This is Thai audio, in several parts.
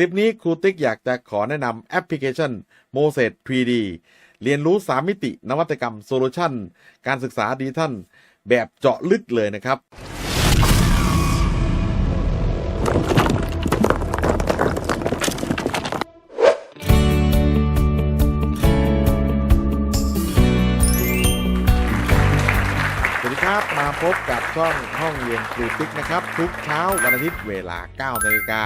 ลิปนี้ครูติ๊กอยากจะขอแนะนำแอปพลิเคชัน m o s e s 3D เรียนรู้ 3 มิตินวัตกรรมโซลูชันการศึกษาดิจิทัลแบบเจาะลึกเลยนะครับ สวัสดีครับ มาพบกับช่องห้องเรียนครูติ๊กนะครับ ทุกเช้าวันอาทิตย์เวลา 9 นาฬิกา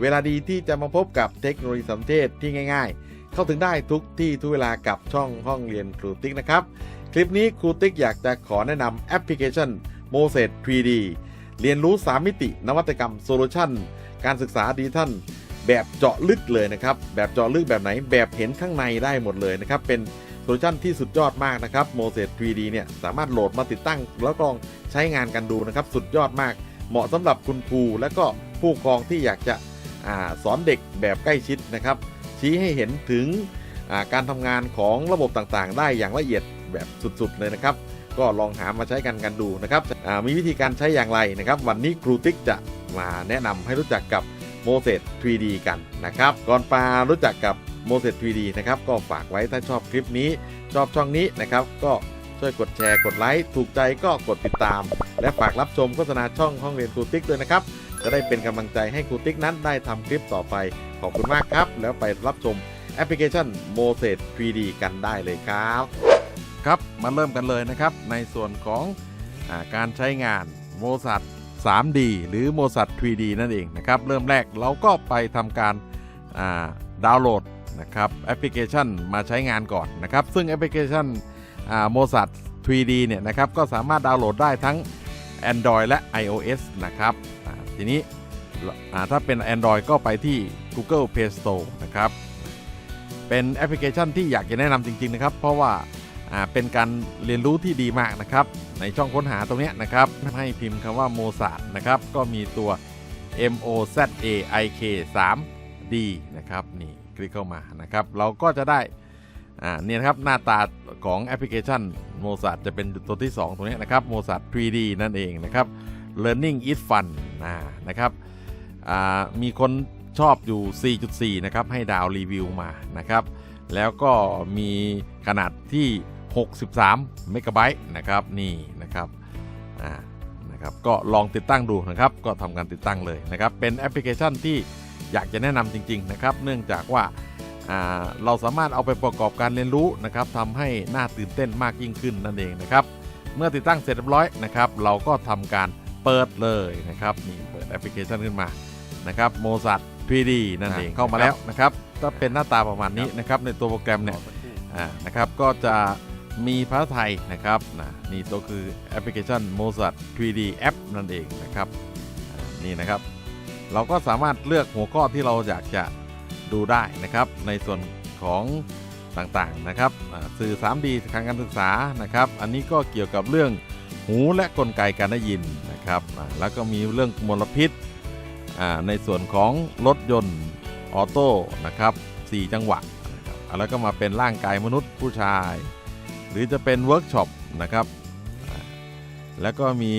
เวลาดีที่จะมาพบกับเทคโนโลยีสำเทศที่ง่ายๆ เข้าถึงได้ทุกที่ทุกเวลากับช่องห้องเรียนครูติ๊กนะครับ คลิปนี้ครูติ๊กอยากจะขอแนะนำแอปพลิเคชัน m o s e s 3D เรียนรู้ 3 มิติ นวัตกรรมโซลูชันการศึกษาดิจิทัลแบบเจาะลึกเลยนะครับ แบบเจาะลึกแบบไหนแบบเห็นข้างในได้หมดเลยนะครับ เป็นโซลูชันที่สุดยอดมากนะครับ m o s e s 3D เนี่ยสามารถโหลดมาติดตั้ง แล้วลองใช้งานกันดูนะครับ สุดยอดมาก เหมาะสำหรับคุณครูและก็ผู้ปกครองที่อยากจะ อสอนเด็กแบบใกล้ชิดนะครับ ชี้ให้เห็นถึงการทำงานของระบบต่างๆ ได้อย่างละเอียดแบบสุดๆเลยนะครับ ก็ลองหามาใช้กันกันดูนะครับมีวิธีการใช้อย่างไรนะครับ วันนี้ครูติ๊กจะมาแนะนำให้รู้จักกับ m o s e s 3D กันนะครับ ก่อนปารู้จักกับ m o s e s 3D นะครับ ก็ฝากไว้ถ้าชอบคลิปนี้ ชอบช่องนี้นะครับ ก็ช่วยกดแชร์ กดไลค์ ถูกใจก็กดติดตาม และฝากรับชมโฆษณาช่องห้องเรียนครูติ๊กด้วยนะครับ จะได้เป็นกำลังใจให้ครูติ๊กนั้นได้ทำคลิปต่อไป ขอบคุณมากครับ แล้วไปรับชมแอปพลิเคชัน m o s e s 3D กันได้เลยครับ ครับมาเริ่มกันเลยนะครับ ในส่วนของอาการใช้งาน m o s a t 3D หรือ m o s a t 3D นั่นเองนะครับ เริ่มแรกเราก็ไปทำการาดาวน์โหลดนะครับแอปพลิเคชันมาใช้งานก่อนนะครับ ซึ่งแอปพลิเคชันโมซัต 3D เนี่ยนะครับก็สามารถดาวน์โหลดได้ทั้ง Android และ iOS นะครับ ทีนี้ถ้าเป็น Android ก็ไปที่ Google Play Store นะครับ เป็นแอปพลิเคชันที่อยากจะแนะนำจริง ๆ นะครับ เพราะว่าเป็นการเรียนรู้ที่ดีมากนะครับ ในช่องค้นหาตรงนี้นะครับให้พิมพ์คำว่าโมซาดนะครับ ก็มีตัว M O Z A I K 3 D นะครับ นี่คลิกเข้ามานะครับ เราก็จะได้อ่าเนี่ยนะครับหน้าตาของแอปพลิเคชันโมซาดจะเป็นตัวที่ 2 ตรงนี้นะครับโมซาด 3D นั่นเองนะครับ Learning is fun นะนะครับมีคนชอบอยู่ 4.4 นะครับ ให้ดาวรีวิวมานะครับ แล้วก็มีขนาดที่ 63 เมกะไบต์นะครับ นี่นะครับอ่านะครับ ก็ลองติดตั้งดูนะครับ ก็ทำการติดตั้งเลยนะครับ เป็นแอปพลิเคชันที่อยากจะแนะนำจริง ๆ นะครับ เนื่องจากว่าอ่าเราสามารถเอาไปประกอบการเรียนรู้นะครับทำให้น่าตื่นเต้นมากยิ่งขึ้นนั่นเองนะครับ เมื่อติดตั้งเสร็จเรียบร้อยนะครับ เราก็ทำการ เปิดเลยนะครับนี่เปิดแอปพลิเคชันขึ้นมานะครับโมซัต 3D นั่นเองเข้ามาแล้วนะครับก็เป็นหน้าตาประมาณนี้นะครับในตัวโปรแกรมเนี่ยอ่านะครับก็จะมีภาษาไทยนะครับนะนี่ตัวคือแอปพลิเคชัน Mozart 3D App นั่นเองนะครับอ่านี่นะครับ เราก็สามารถเลือกหัวข้อที่เราอยากจะดูได้นะครับ ในส่วนของต่างๆนะครับอ่าสื่อ 3D ทางการศึกษานะครับ อันนี้ก็เกี่ยวกับเรื่องหูและกลไกการได้ยิน นะครับแล้วก็มีเรื่องมลพิษในส่วนของรถยนต์ออโต้นะครับ4จังหวะแล้วก็มาเป็นร่างกายมนุษย์ผู้ชาย หรือจะเป็นเวิร์กช็อปนะครับแล้วก็มี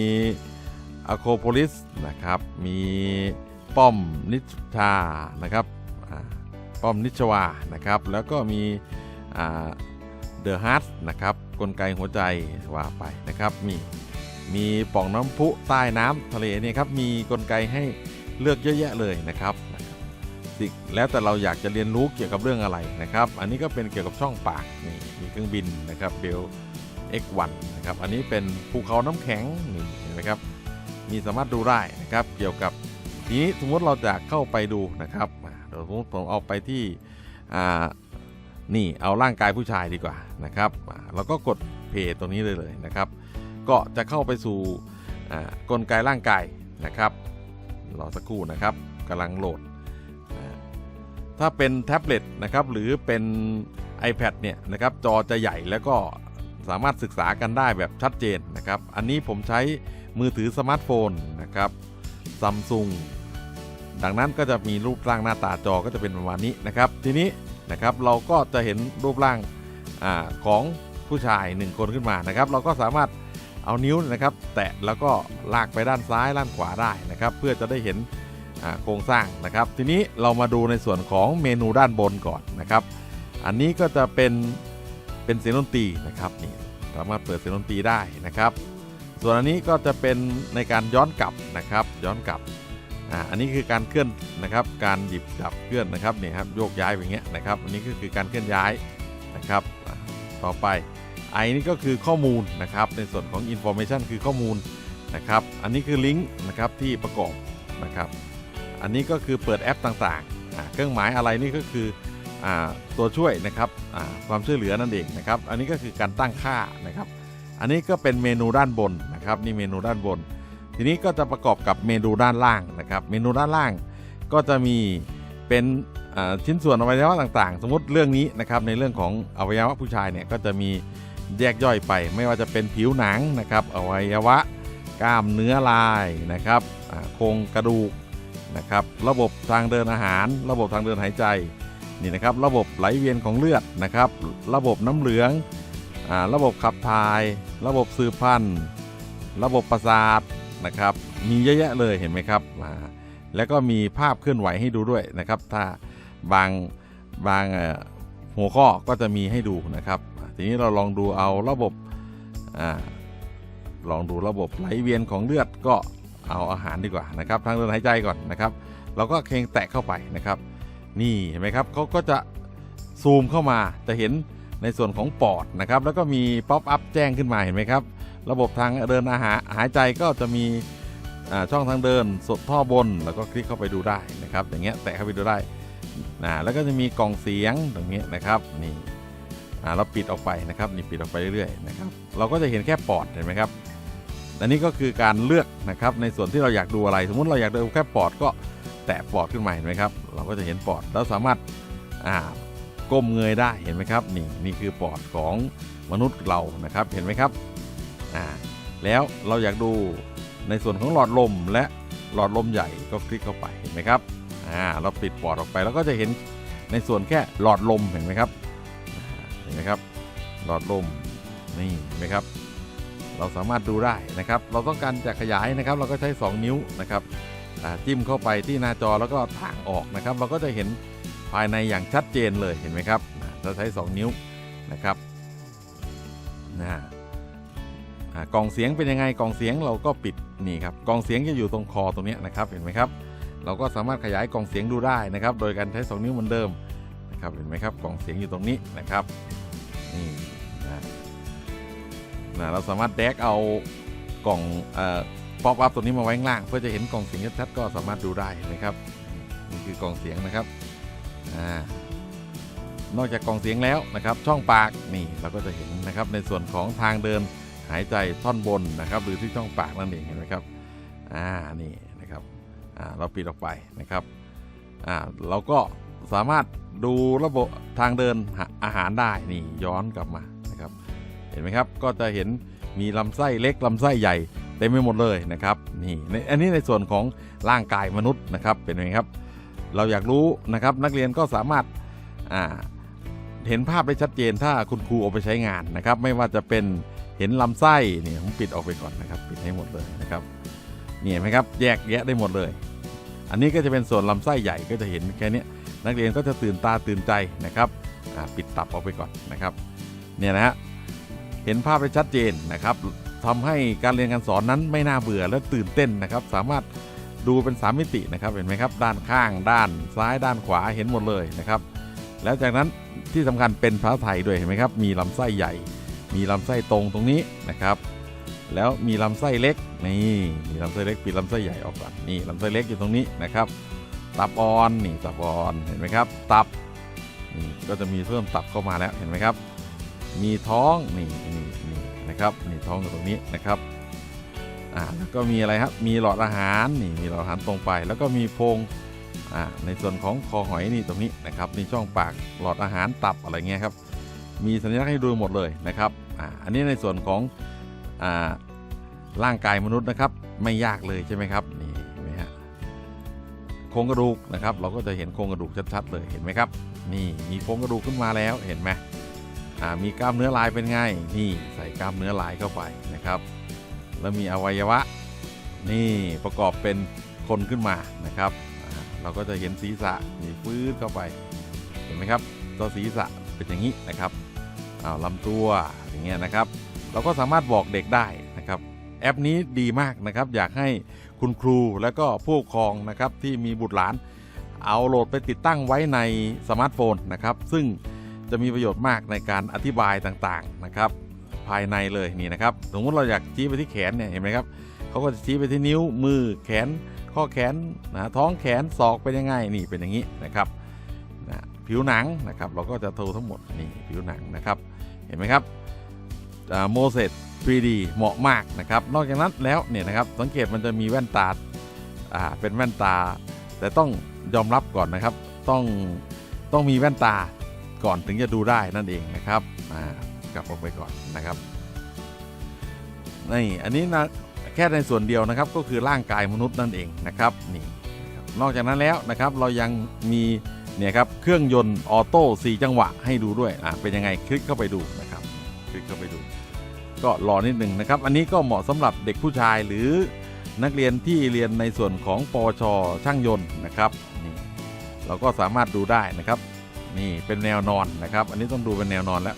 อะโคโพลิสนะครับมีป้อมนิชานะครับป้อมนิชวานะครับแล้วก็มีเดอะฮาร์ดนะครับกลไกหัวใจว่าไปนะครับมี มีป่องน้ำพุใต้น้ำทะเลเนี่ยครับมีกลไกให้เลือกเยอะแยะเลยนะครับแล้วแต่เราอยากจะเรียนรู้เกี่ยวกับเรื่องอะไรนะครับ อันนี้ก็เป็นเกี่ยวกับช่องปากนี่มีเครื่องบินนะครับเบล X1 นะครับอันนี้เป็นภูเขาน้ำแข็งนี่เห็นไหมครับมีสามารถดูได้นะครับเกี่ยวกับทีนี้สมมติเราจะเข้าไปดูนะครับอ่าเดี๋ยวสมมติผมเอาไปที่อ่านี่เอาร่างกายผู้ชายดีกว่านะครับเราก็กดเพย์ตรงนี้เลยเลยนะครับ ก็จะเข้าไปสู่กลไกร่างกายนะครับรอสักครู่นะครับกำลังโหลด ถ้าเป็นแท็บเล็ตนะครับหรือเป็น iPad เนี่ยนะครับจอจะใหญ่แล้วก็สามารถศึกษากันได้แบบชัดเจนนะครับ อันนี้ผมใช้มือถือสมาร์ทโฟนนะครับซัมซุงดังนั้นก็จะมีรูปร่างหน้าตาจอก็จะเป็นประมาณนี้นะครับ ทีนี้นะครับเราก็จะเห็นรูปร่างอของผู้ชาย 1 คนขึ้นมานะครับ เราก็สามารถ เอานิ้วนะครับ แตะแล้วก็ลากไปด้านซ้ายด้านขวาได้นะครับ เพื่อจะได้เห็นโครงสร้างนะครับ ทีนี้เรามาดูในส่วนของเมนูด้านบนก่อนนะครับ อันนี้ก็จะเป็นเป็นเสียงดนตรีนะครับนี่สามารถเปิดเสียงดนตรีได้นะครับ ส่วนอันนี้ก็จะเป็นในการย้อนกลับนะครับ ย้อนกลับอ่าอันนี้คือการเคลื่อนนะครับ การหยิบจับเคลื่อนนะครับนี่ครับโยกย้ายอย่างเงี้ยนะครับ อันนี้ก็คือการเคลื่อนย้ายนะครับ ต่อไป ไอนี่ก็คือข้อมูลนะครับในส่วนของ information คือข้อมูลนะครับอันนี้คือลิงก์นะครับที่ประกอบนะครับอันนี้ก็คือเปิดแอปต่างๆอ่าเครื่องหมายอะไรนี่ก็คืออตัวช่วยนะครับความช่วยเหลือนั่นเองนะครับอันนี้ก็คือการตั้งค่านะครับอันนี้ก็เป็นเมนูด้านบนนะครับนี่เมนูด้านบน ทีนี้ก็จะประกอบกับเมนูด้านล่างนะครับเมนูด้านล่างก็จะมีเป็นชิ้นส่วนอวัยวะต่างๆ สมมติเรื่องนี้นะครับในเรื่องของอวัยวะผู้ชายเนี่ยก็จะมี แยกย่อยไป ไม่ว่าจะเป็นผิวหนังนะครับอวัยวะกล้ามเนื้อลายนะครับโครงกระดูกนะครับ ระบบทางเดินอาหาร ระบบทางเดินหายใจนี่นะครับ ระบบไหลเวียนของเลือดนะครับ ระบบน้ำเหลืองอระบบขับถ่าย ระบบสืบพันธุ์ ระบบประสาทนะครับ มีเยอะแยะเลยเห็นไหมครับแล้วก็มีภาพเคลื่อนไหวให้ดูด้วยนะครับ ถ้าบางบางเอ่อ หัวข้อก็จะมีให้ดูนะครับทีนี้เราลองดูเอาระบบอาลองดูระบบไหลเวียนของเลือดก็เอาอาหารดีกว่านะครับทางเดินหายใจก่อนนะครับเราก็เคงแตะเข้าไปนะครับ นี่เห็นไหมครับเขาก็จะซูมเข้ามาจะเห็นในส่วนของปอดนะครับ แล้วก็มีป๊อปอัพแจ้งขึ้นมาเห็นไหมครับ ระบบทางเดินอาหารหายใจก็จะมีช่องทางเดินสดท่อบน แล้วก็คลิกเข้าไปดูได้นะครับ อย่างเงี้ยแตะเข้าไปดูได้ นะแล้วก็จะมีกล่องเสียงตรงนี้นะครับนี่เราปิดออกไปนะครับนี่ปิดออกไปเรื่อยๆนะครับเราก็จะเห็นแค่ปอดเห็นไหมครับอันนี้ก็คือการเลือกนะครับในส่วนที่เราอยากดูอะไร สมมุติเราอยากดูแค่ปอดก็แตะปอดขึ้นมาเห็นไหมครับ เราก็จะเห็นปอดแล้วสามารถก้มเงยได้เห็นไหมครับนี่นี่คือปอดของมนุษย์เรานะครับเห็นไหมครับอ่าแล้วเราอยากดูในส่วนของหลอดลมและหลอดลมใหญ่ก็คลิกเข้าไปเห็นไหมครับ อ่าเราปิดปอดออกไปแล้วก็จะเห็นในส่วนแค่หลอดลมเห็นไหมครับเห็นไหมครับ หลอดลมนี่เห็นไหมครับ เราสามารถดูได้นะครับ เราต้องการจะขยายนะครับ เราก็ใช้ 2 นิ้วนะครับจิ้มเข้าไปที่หน้าจอแล้วก็ถ่างออกนะครับ เราก็จะเห็นภายในอย่างชัดเจนเลยเห็นไหมครับ เราใช้ 2 นิ้วนะครับนะกล่องเสียงเป็นยังไงกล่องเสียงเราก็ปิดนี่ครับกล่องเสียงจะอยู่ตรงคอตรงนี้นะครับเห็นไหมครับ เราก็สามารถขยายกล่องเสียงดูได้นะครับ โดยการใช้ 2 นิ้วเหมือนเดิมนะครับเห็นไหมครับกล่องเสียงอยู่ตรงนี้นะครับนี่นะนะเราสามารถแดกเอากล่องป๊อปอัพตัวนี้มาไว้ข้างล่าง เพื่อจะเห็นกล่องเสียงชัดๆก็สามารถดูได้เห็นไหมครับนี่คือกล่องเสียงนะครับอานอกจากกล่องเสียงแล้วนะครับ ช่องปากนี่เราก็จะเห็นนะครับในส่วนของทางเดินหายใจท่อนบนนะครับ หรือที่ช่องปากนั่นเองเห็นไหมครับอ่านี่นะครับ เราปิดออกไปนะครับเราก็สามารถดูระบบทางเดินอาหารได้นี่ย้อนกลับมานะครับ เห็นไหมครับก็จะเห็นมีลำไส้เล็กลำไส้ใหญ่เต็มไปหมดเลยนะครับนี่ในอันนี้ในส่วนของร่างกายมนุษย์นะครับเป็นไงครับ เราอยากรู้นะครับนักเรียนก็สามารถเห็นภาพได้ชัดเจนถ้าคุณครูเอาไปใช้งานนะครับ ไม่ว่าจะเป็นเห็นลำไส้นี่ผมปิดออกไปก่อนนะครับ ปิดให้หมดเลยนะครับนี่เห็นไหมครับแยกแยะได้หมดเลย อันนี้ก็จะเป็นส่วนลำไส้ใหญ่ก็จะเห็นแค่นี้นักเรียนก็จะตื่นตาตื่นใจนะครับปิดตับออกไปก่อนนะครับเนี่ยนะฮะเห็นภาพได้ชัดเจนนะครับทำให้การเรียนการสอนนั้นไม่น่าเบื่อและตื่นเต้นนะครับ สามารถดูเป็น 3 มิตินะครับเห็นไหมครับ ด้านข้าง ด้านซ้ายด้านขวาเห็นหมดเลยนะครับ แล้วจากนั้นที่สำคัญเป็นภาษาไทยด้วยเห็นไหมครับ มีลำไส้ใหญ่ มีลำไส้ตรงตรงนี้นะครับ แล้วมีลำไส้เล็กนี่มีลำไส้เล็กปิดลำไส้ใหญ่ออกก่อนนี่ลำไส้เล็กอยู่ตรงนี้นะครับตับอ่อนนี่ตับอ่อนเห็นไหมครับตับนี่ก็จะมีเพิ่มตับเข้ามาแล้วเห็นไหมครับ มีท้องนี่นี่นี่นะครับนี่ท้องอยู่ตรงนี้นะครับอ่าแล้วก็มีอะไรครับมีหลอดอาหารนี่มีหลอดอาหารตรงไป แล้วก็มีโพงอ่าในส่วนของคอหอยนี่ตรงนี้นะครับนี่ช่องปากหลอดอาหารตับอะไรเงี้ยครับมีสัญลักษณ์ให้ดูหมดเลยนะครับอ่าอันนี้ในส่วนของ ร่างกายมนุษย์นะครับ ไม่ยากเลยใช่ไหมครับนี่เห็นไหมฮะโครงกระดูกนะครับ เราก็จะเห็นโครงกระดูกชัดๆเลยเห็นไหมครับนี่มีโครงกระดูกขึ้นมาแล้วเห็นไหมมีกล้ามเนื้อลายเป็นไงนี่ใส่กล้ามเนื้อลายเข้าไปนะครับ แล้วมีอวัยวะ นี่ประกอบเป็นคนขึ้นมานะครับ เราก็จะเห็นศีรษะนี่ฟื้นเข้าไปเห็นไหมครับตัวศีรษะเป็นอย่างนี้นะครับอ้าวลำตัวอย่างเงี้ยนะครับ เราก็สามารถบอกเด็กได้นะครับ แอปนี้ดีมากนะครับ อยากให้คุณครูและก็ผู้ปกครองนะครับที่มีบุตรหลาน เอาโหลดไปติดตั้งไว้ในสมาร์ทโฟนนะครับ ซึ่งจะมีประโยชน์มากในการอธิบายต่างๆนะครับ ภายในเลยนี่นะครับสมมติเราอยากชี้ไปที่แขนเนี่ยเห็นไหมครับเขาก็จะชี้ไปที่นิ้วมือแขน ข้อแขนนะท้องแขนศอกเป็นยังไงนี่เป็นอย่างนี้นะครับนะผิวหนังนะครับ เราก็จะโทรทั้งหมดนี่ผิวหนังนะครับ เห็นไหมครับ โมเสส 3D เหมาะมากนะครับ นอกจากนั้นแล้วเนี่ยนะครับสังเกตมันจะมีแว่นตาอ่าเป็นแว่นตา แต่ต้องยอมรับก่อนนะครับ ต้องต้องมีแว่นตาก่อนถึงจะดูได้นั่นเองนะครับอ่ากลับออกไปก่อนนะครับนี่อันนี้นะแค่ในส่วนเดียวนะครับก็คือร่างกายมนุษย์นั่นเองนะครับนี่นอกจากนั้นแล้วนะครับเรายังมีเนี่ยครับเครื่องยนต์ออโต้4จังหวะให้ดูด้วยอ่าเป็นยังไงคลิกเข้าไปดูนะครับ ลิกเข้าไปดู ก็รอนิดหนึ่งนะครับ อันนี้ก็เหมาะสำหรับเด็กผู้ชายหรือนักเรียนที่เรียนในส่วนของปวชช่างยนต์นะครับนี่เราก็สามารถดูได้นะครับ นี่เป็นแนวนอนนะครับ อันนี้ต้องดูเป็นแนวนอนแล้ว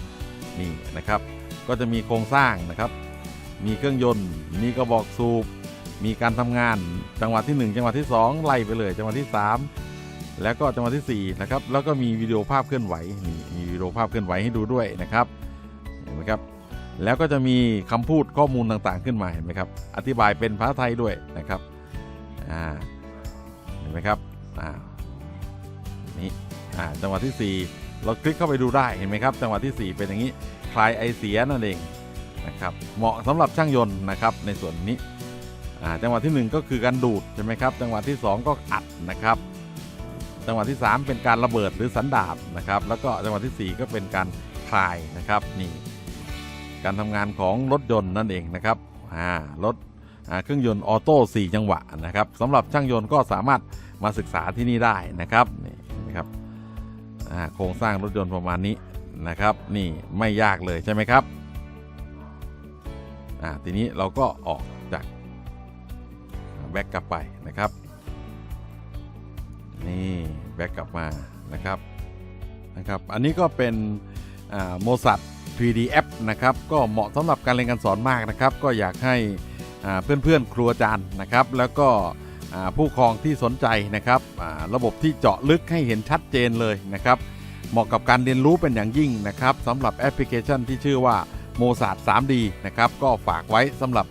นี่นะครับ ก็จะมีโครงสร้างนะครับ มีเครื่องยนต์ มีกระบอกสูบมีการทำงานจังหวะที่ 1 จังหวะที่ 2 ไล่ไปเลย จังหวะที่ 3 แล้วก็จังหวะที่4นะครับแล้วก็มีวิดีโอภาพเคลื่อนไหวนี่มีวิดีโอภาพเคลื่อนไหวให้ดูด้วยนะครับ ไหมครับ แล้วก็จะมีคำพูดข้อมูลต่างๆขึ้นมาเห็นไหมครับ อธิบายเป็นภาษาไทยด้วยนะครับอ่าเห็นไหมครับอ่านี่อ่าจังหวะที่ 4 เราคลิกเข้าไปดูได้เห็นไหมครับ จังหวะที่ 4 เป็นอย่างนี้คลายไอเสียนั่นเองนะครับเหมาะสำหรับช่างยนต์นะครับในส่วนนี้จังหวะที่ 1 ก็คือการดูดใช่ไหมครับจังหวะที่ 2 ก็อัดนะครับ จังหวะที่ 3 เป็นการระเบิดหรือสันดาบนะครับ แล้วก็จังหวะทีสี่4 ก็เป็นการคลายนะครับนี่ การทำงานของรถยนต์นั่นเองนะครับอ่ารถอ่าเครื่องยนต์ออโต้4จังหวะนะครับสำหรับช่างยนต์ก็สามารถมาศึกษาที่นี่ได้นะครับนี่นะครับอ่าโครงสร้างรถยนต์ประมาณนี้นะครับ นี่ไม่ยากเลยใช่ไหมครับอ่าทีนี้เราก็ออกจากแบ็กกลับไปนะครับ นี่แบ็กกลับมานะครับนะครับ อันนี้ก็เป็นโมซัด 3D App นะครับก็เหมาะสำหรับการเรียนการสอนมากนะครับ ก็อยากให้อ่าเพื่อนๆครูอาจารย์นะครับ แล้วก็ผู้ครองที่สนใจนะครับระบบที่เจาะลึกให้เห็นชัดเจนเลยนะครับ เหมาะกับการเรียนรู้เป็นอย่างยิ่งนะครับสำหรับแอปพลิเคชันที่ชื่อว่าโมซา 3D นะครับก็ฝากไว้สำหรับ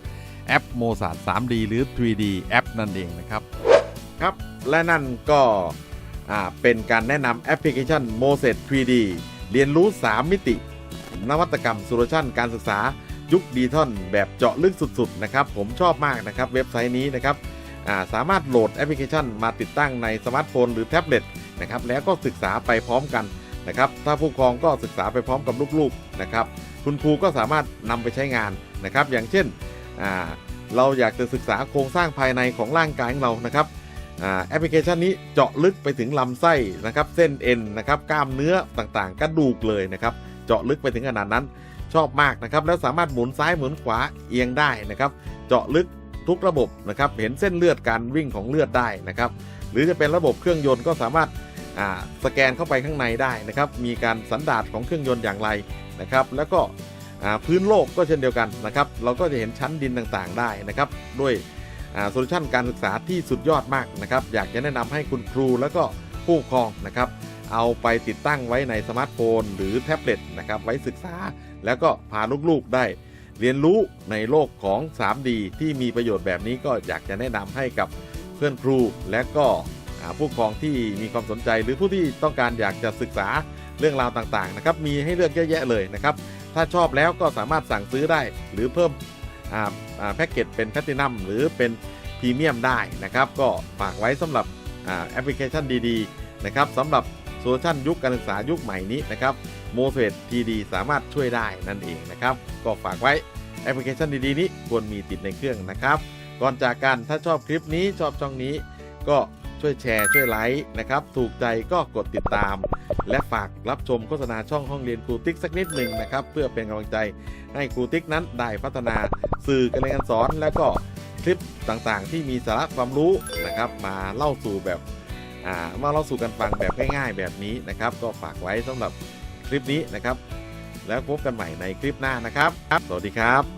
แอปโมซา 3D หรือ 3D แอปนั่นเองนะครับครับ และนั่นก็เป็นการแนะนำแอปพลิเคชัน m o s e s 3D เรียนรู้ 3 มิติ นวัตกรรมโซลูชันการศึกษายุคดิจิทัลแบบเจาะลึกสุดๆนะครับผมชอบมากนะครับเว็บไซต์นี้นะครับาสามารถโหลดแอปพลิเคชันมาติดตั้งในสมาร์ทโฟนหรือแท็บเล็ตนะครับแล้วก็ศึกษาไปพร้อมกันนะครับถ้าผู้ปกครองก็ศึกษาไปพร้อมกับลูกๆนะครับคุณครูก็สามารถนำไปใช้งานนะครับอย่างเช่นเราอยากจะศึกษาโครงสร้างภายในของร่างกายของเรานะครับอแอปพลิเคชันนี้เจาะลึกไปถึงลำไส้นะครับเส้นเอ็นนะครับกล้ามเนื้อต่างๆ กระดูกเลยนะครับ เจาะลึกไปถึงขนาดนั้น ชอบมากนะครับ แล้วสามารถหมุนซ้ายหมุนขวาเอียงได้นะครับ เจาะลึกทุกระบบนะครับ เห็นเส้นเลือดการวิ่งของเลือดได้นะครับ หรือจะเป็นระบบเครื่องยนต์ก็สามารถสแกนเข้าไปข้างในได้นะครับ มีการสันดาดของเครื่องยนต์อย่างไรนะครับ แล้วก็พื้นโลกก็เช่นเดียวกันนะครับ เราก็จะเห็นชั้นดินต่างๆได้นะครับ ด้วยโซลูชันการศึกษาที่สุดยอดมากนะครับ อยากจะแนะนำให้คุณครูแล้วก็ผู้ปกครองนะครับ เอาไปติดตั้งไว้ในสมาร์ทโฟน หรือแท็บเล็ตนะครับไว้ศึกษา แล้วก็พาลูกๆได้ เรียนรู้ในโลกของ 3D ที่มีประโยชน์แบบนี้ก็อยากจะแนะนำให้กับเพื่อนครู และก็ผู้ปกครองที่มีความสนใจหรือผู้ที่ต้องการอยากจะศึกษาเรื่องราวต่างๆนะครับมีให้เลือกเยอะแยะเลยนะครับถ้าชอบแล้วก็สามารถสั่งซื้อได้ หรือเพิ่มแพ็กเกจเป็นแพลตินัมหรือเป็นพรีเมียมได้นะครับ ก็ฝากไว้สำหรับแอปพลิเคชันดี ๆ นะครับสำหรับ โซลูชันยุคการศึกษายุคใหม่นี้นะครับโมเสสทีดีสามารถช่วยได้นั่นเองนะครับ ก็ฝากไว้แอปพลิเคชันดีๆ นี้ควรมีติดในเครื่องนะครับ ก่อนจากกันถ้าชอบคลิปนี้ชอบช่องนี้ ก็ช่วยแชร์ช่วยไลค์นะครับ ถูกใจก็กดติดตาม และฝากรับชมโฆษณาช่องห้องเรียนครูติ๊กสักนิดหนึ่งนะครับ เพื่อเป็นกำลังใจให้ครูติ๊กนั้นได้พัฒนาสื่อการเรียนการสอน และก็คลิปต่างๆ ที่มีสาระความรู้นะครับ มาเล่าสู่แบบ อ่ามาเล่าสู่กันฟังแบบง่ายๆแบบนี้นะครับ ก็ฝากไว้สำหรับคลิปนี้นะครับ แล้วพบกันใหม่ในคลิปหน้านะครับ สวัสดีครับ